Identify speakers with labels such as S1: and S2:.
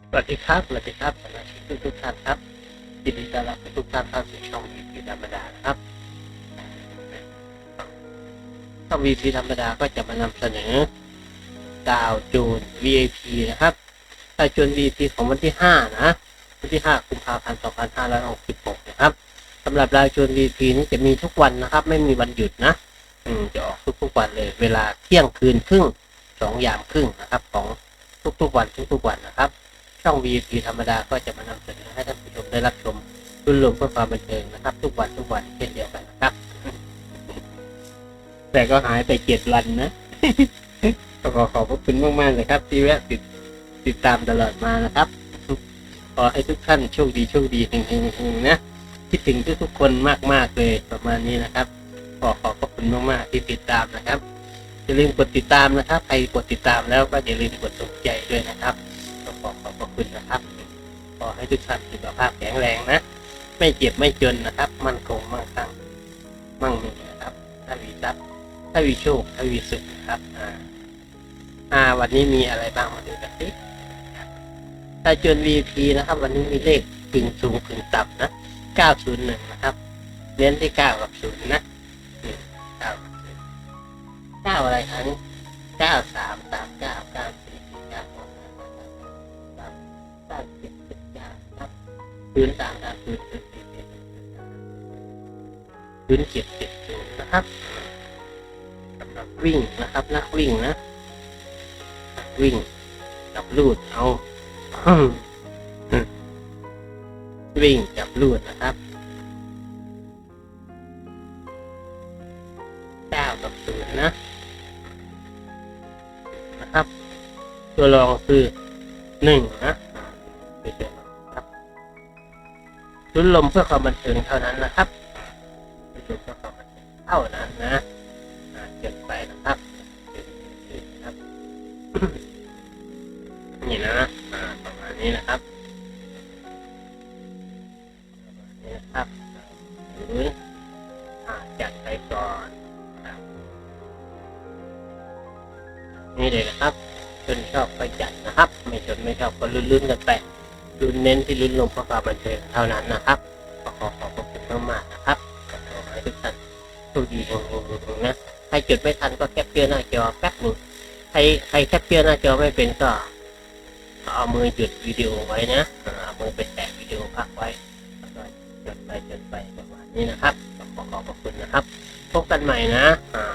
S1: สวัสดีครับสวัสดีครับสมาชิกทุกท่านครับยินดีต้อนรับทุกท่านเข้าสู่ช่องวีพีธรรมดาครับช่องวีพีธรรมดาก็จะมานำเสนอดาวจูน VIP นะครับดาวจูน VIP ของวันที่ 5 นะวันที่ 5 กุมภาพันธ์ 2566 นะครับสำหรับดาวจูน VIP นี้จะมีทุกวันนะครับ ไม่มีวันหยุดนะอืมจะออกทุกๆวันเลย เวลาเที่ยงคืนครึ่งสองยามครึ่งนะครับ ของทุกๆวันทุกๆวันนะครับ ช่อง VIP ธรรมดาก็จะมานำเสนอให้ท่านผู้ชมได้รับชมรุ่นรวมเพื่อความบันเทิงนะครับ ทุกวันทุกวันเช่นเดียวกันนะครับ แต่ก็หายไปเจ็ดวันนะก็ขอขอบพระคุณมากๆเลยครับ ที่แวะติดติดตามตลอดมานะครับขอให้ทุกท่านโชคดีโชคดีเฮงๆนะคิดถึงทุกๆคนมากๆเลยประมาณนี้นะครับขอขอบพระคุณมากๆที่ติดตามนะครับอย่าลืมกดติดตามนะครับใครกดติดตามแล้วก็อย่าลืมกดถูกใจด้วยนะครับ ให้ทุกท่านสุขภาพแข็งแรงนะ ไม่เจ็บไม่จนนะครับ มั่นคงมั่งคั่งมั่งมีนะครับถ้ามีทรัพย์ถ้ามีโชคถ้ามีสุขนะครับอ่าอ่าวันนี้มีอะไรบ้างมาดูกันสิถ้าจน VP นะครับ วันนี้มีเลขกึ่งสูงกึ่งต่ำนะ 901 นะครับเน้นที่ 9 กับ 0 นะ9กับ0 9อะไรครั้ง9 3 3 9 9 ศูนย์สามสามศูนย์ศูนย์เจ็ดศูนเจ็ดเจ็ดศูนย์นะครับสำหรับวิ่งนะครับ นักวิ่งนะวิ่งกับลูดเอาวิ่งกับลูดนะครับเก้ากับศูนย์นะ นะครับ ตัวรองคือหนึ่งนะ ลุ้นลมเพื่อความบันเทิงเท่านั้นนะครับลุ้นลมเพื่อความบันเทิงเท่านั้นนะเก็บไปนะครับนี่นะประมาณนี้นะครับนี้นะครับหรือจัดไปก่อนนี่เลยนะครับจนชอบก็จัดนะครับ ไม่จนไม่ชอบก็ลุ้นๆกันไป ลุ้นเน้นที่ลุ้นลมเพราะความบันเทิงเท่านั้นนะครับขอขอบคุณมากๆนะครับขอให้ทุกท่านโชคดีๆนะใครจดไม่ทันก็แคปเจอร์หน้าจอแป๊บหนึงใครใครแคปเจอร์หน้าจอไม่เป็นก็เอามือหยุดวิดีโอไว้นะเอามือไปแตะวิดีโอพักไว้แล้วก็จดไปจดไปประมาณนี้นะครับขอขอบคุณนะครับ พบกันใหม่นะอ่า